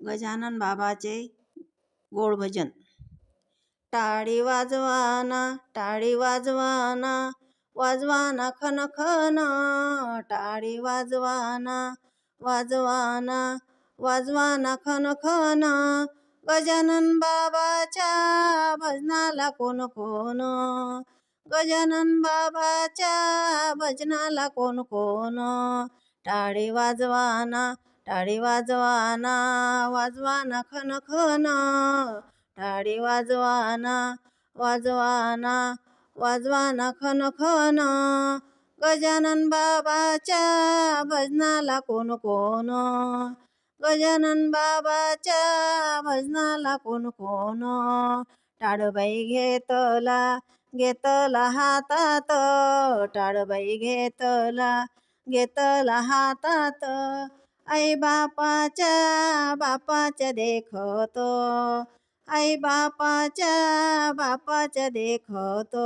गजानन बाबाचे गोड भजन. टाळी वाजवाना टाळी वाजवाना वाजवाना खन खन टाळी वाजवाना वाजवाना वाजवाना खन खन गजानन बाबाच्या भजनाला कोण कोण? गजानन बाबाच्या भजनाला कोण कोण? टाळी वाजवाना टाळी वाजवाना वाजवाना खन खन. टाळी वाजवाना वाजवाना वाजवाना खन खन. गजानन बाबाच्या भजनाला कोण कोण? गजानन बाबाच्या भजनाला कोण कोण? टाळबाई घेतला घेतला हातात. टाळबाई घेतला घेतला हातात. आई बापाच्या बापाच्या देखतो आई बापाच्या बापाच्या देखतो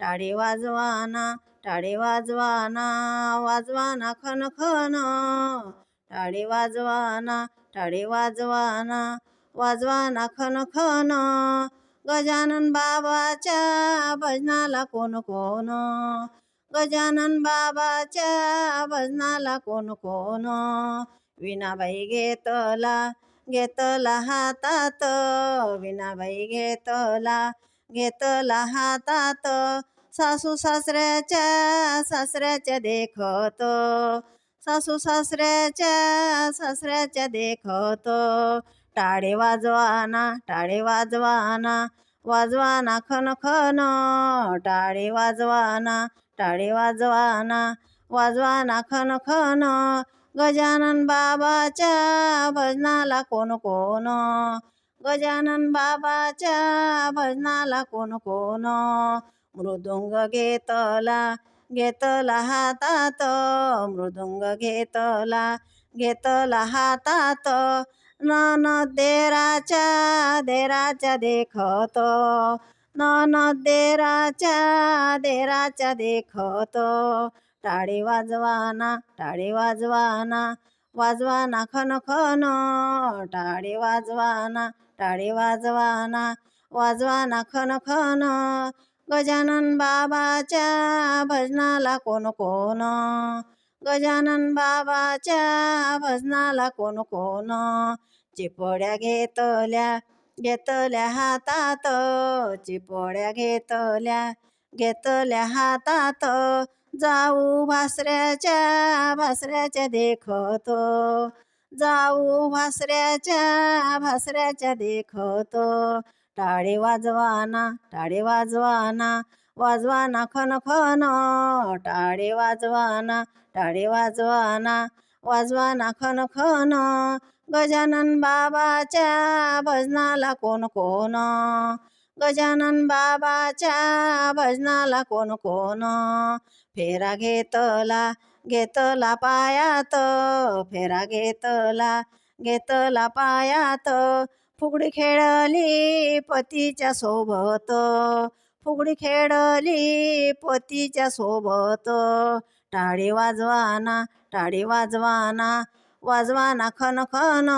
टाळी वाजवाना टाळी वाजवाना वाजवाना खन खन टाळी वाजवाना टाळी वाजवाना वाजवाना खन खन गजानन बाबाच्या भजनाला कोण कोण? गजानन बाबाच्या भजनाला कोण कोण विनाबाई घेतला घेतला हातात. विनाबाई घेतला घेतला हातात. सासू सासऱ्याच्या सासऱ्याच्या देखत. सासू सासऱ्याच्या सासऱ्याच्या देखत. टाळे वाजवाना टाळे वाजवाना वाजवाना खन खन. टाळे वाजवाना टाळे वाजवाना वाजवाना खन खन. गजानन बाबाच्या भजनाला कोण कोण? गजानन बाबाच्या भजनाला कोण कोण? मृदुंग घेतला घेतला हातात. मृदुंग घेतला घेतला हातात. नन देराच्या देराच्या देखत. ननद देराच्या देराच्या देखत. टाळी वाजवाना टाळी वाजवाना वाजवाना खन खन. टाळी वाजवाना टाळी वाजवाना वाजवाना खन खन. गजानन बाबाच्या भजनाला कोण कोण? गजानन बाबाच्या भजनाला कोण कोण? चिपड्या घेतल्या घेतल्या हातात चिपोड्या घेतल्या घेतल्या हातात. जाऊ भासऱ्याच्या भासऱ्याच्या देखतो. जाऊ भासऱ्याच्या भासऱ्याच्या देखतो. टाळे वाजवाना टाळे वाजवाना वाजवाना खन खन टाळे वाजवाना टाळे वाजवाना वाजवा खन खन. गजानन बाबाच्या भजनाला कोण कोण? गजानन बाबाच्या भजनाला कोण कोण? फेरा घेतला घेतला पायात. फेरा घेतला घेतला पायात. फुगडी खेळली पतीच्या सोबत. फुगडी खेळली पतीच्या सोबत. टाळी वाजवाना टाळे वाजवाना वाजवाना खन खन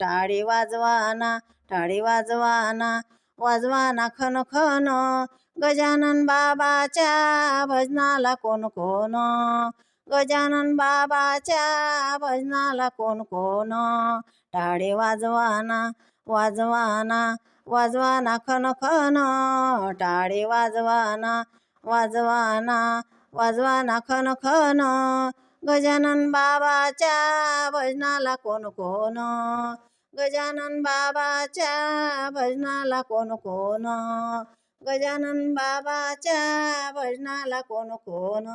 टाळे वाजवाना टाळे वाजवाना वाजवाना खन खन गजानन बाबाच्या भजनाला कोण कोण गजानन बाबाच्या भजनाला कोण कोण टाळे वाजवाना वाजवाना वाजवाना खन खन टाळे वाजवाना वाजवाना वाजवाना खन खन गजानन बाबाच्या भजनाला कोण कोण? गजानन बाबाच्या भजनाला कोण कोण? गजानन बाबाच्या भजनाला कोण कोण?